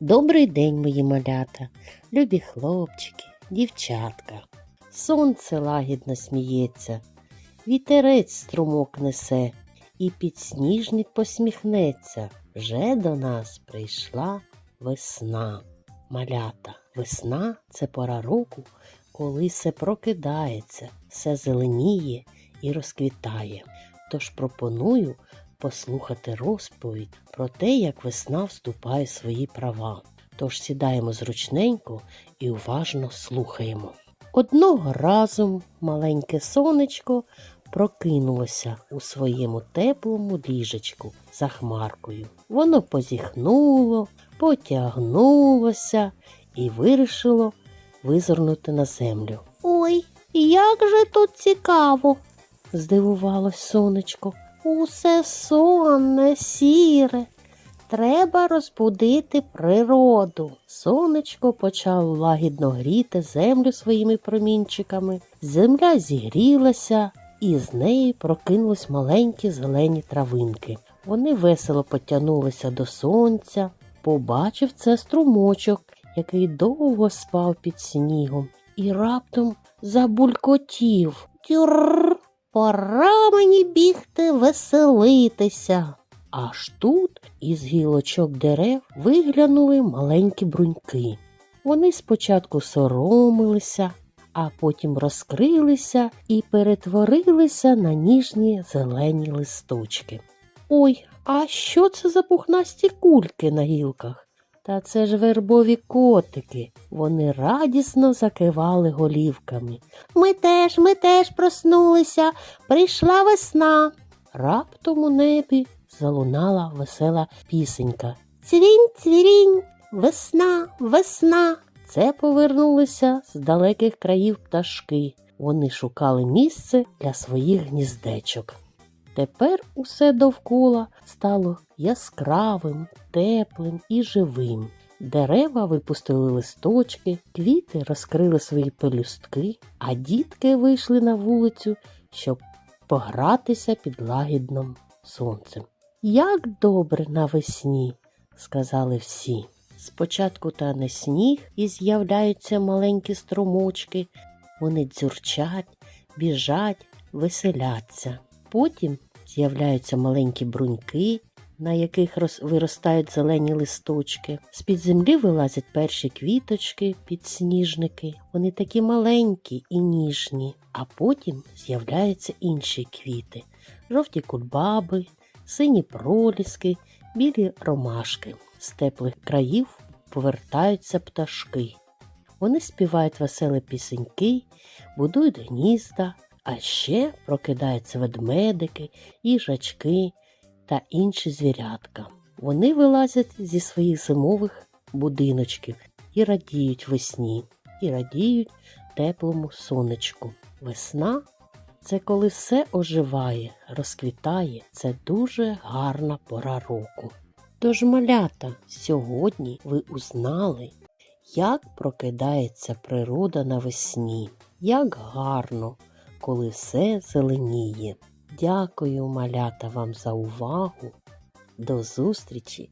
Добрий день, мої малята, любі хлопчики, дівчатка. Сонце лагідно сміється, вітерець струмок несе, і підсніжник посміхнеться. Вже до нас прийшла весна. Малята, весна це пора року, коли все прокидається, все зеленіє і розквітає. Тож пропоную послухати розповідь про те, як весна вступає в свої права. Тож сідаємо зручненько і уважно слухаємо. Одного разу маленьке сонечко прокинулося у своєму теплому ліжечку за хмаркою. Воно позіхнуло, потягнулося і вирішило визирнути на землю. Ой, як же тут цікаво, здивувалось сонечко. Усе сонне, сіре. Треба розбудити природу. Сонечко почало лагідно гріти землю своїми промінчиками. Земля зігрілася, і з неї прокинулись маленькі зелені травинки. Вони весело потягнулися до сонця. Побачив це струмочок, який довго спав під снігом, і раптом забулькотів. Тюрр! Пора мені бігти веселитися. Аж тут із гілочок дерев виглянули маленькі бруньки. Вони спочатку соромилися, а потім розкрилися і перетворилися на ніжні зелені листочки. Ой, а що це за пухнасті кульки на гілках? Та це ж вербові котики. Вони радісно закивали голівками. Ми теж, ми теж проснулися. Прийшла весна. Раптом у небі залунала весела пісенька. Цвінь, цвірінь, весна, весна. Це повернулися з далеких країв пташки. Вони шукали місце для своїх гніздечок. Тепер усе довкола стало яскравим, теплим і живим. Дерева випустили листочки, квіти розкрили свої пелюстки, а дітки вийшли на вулицю, щоб погратися під лагідним сонцем. Як добре навесні, сказали всі. Спочатку тане сніг і з'являються маленькі струмочки, вони дзюрчать, біжать, веселяться. Потім з'являються маленькі бруньки, на яких виростають зелені листочки. З-під землі вилазять перші квіточки, підсніжники. Вони такі маленькі і ніжні. А потім з'являються інші квіти: жовті кульбаби, сині проліски, білі ромашки. З теплих країв повертаються пташки. Вони співають веселі пісеньки, будують гнізда, а ще прокидаються ведмедики, їжачки та інші звірятка. Вони вилазять зі своїх зимових будиночків і радіють весні, і радіють теплому сонечку. Весна це коли все оживає, розквітає, це дуже гарна пора року. Тож, малята, сьогодні ви узнали, як прокидається природа навесні, як гарно, коли все зеленіє. Дякую, малята, вам за увагу. До зустрічі